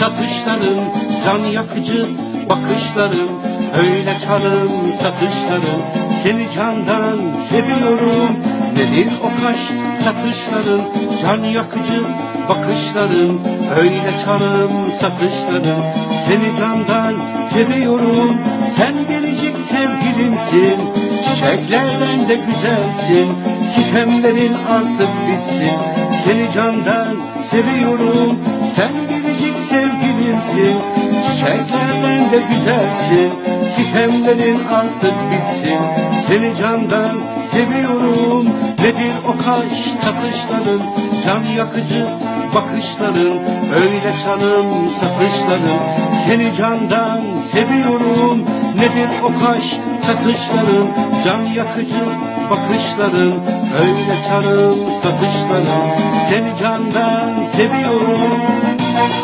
satışların can yakıcı bakışların? Öyle karım satışların seni candan seviyorum. Nedir o kaş satışların can yakıcı bakışların? Öyle karım satışların seni candan seviyorum. Sen biricik sevgilimsin çiçeklerden de güzelsin. Sitemlerin artık bitsin seni candan seviyorum sen biricik sevgilimsin Çiçeklerden de güzelsin Sitemlerin artık bitsin. Seni candan seviyorum Nedir o kaş takışların Can yakıcı bakışların Öyle çalım satışların Seni candan seviyorum Nedir o kaş takışların Can yakıcı bakışların Öyle çalım satışların Seni candan seviyorum Thank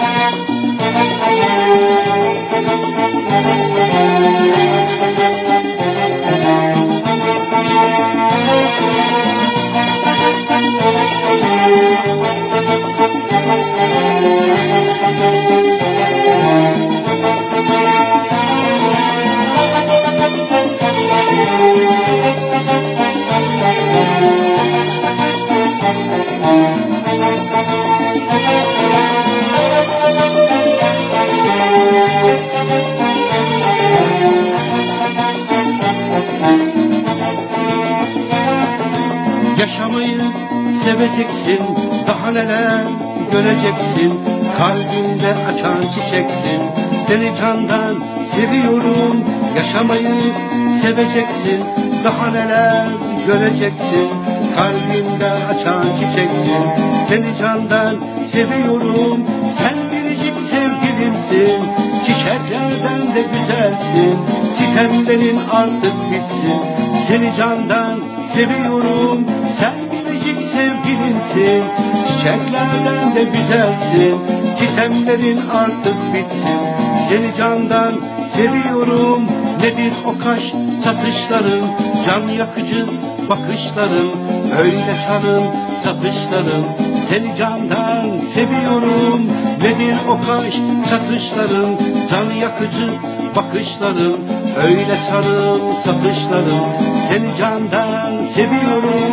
you. Yaşamayı seveceksin. Daha neler göreceksin? Kalbinde açan çiçeksin. Seni candan seviyorum. Yaşamayı seveceksin. Daha neler göreceksin? Kalbinde açan çiçeksin. Seni candan seviyorum. Sen biricik sevgilimsin. Çiçeklerden de güzelsin. Sitemlerin artık bitsin. Seni candan seviyorum. Sen biricik sevgilimsin Çiçeklerden de güzelsin. Sitemlerin artık bitsin. Seni candan seviyorum. Nedir o kaş satışların? Can yakıcı bakışların. Öyle şanın satışların. Seni candan seviyorum. Nedir o kaş satışların? Can yakıcı bakışların Öyle sarım satışların Seni candan seviyorum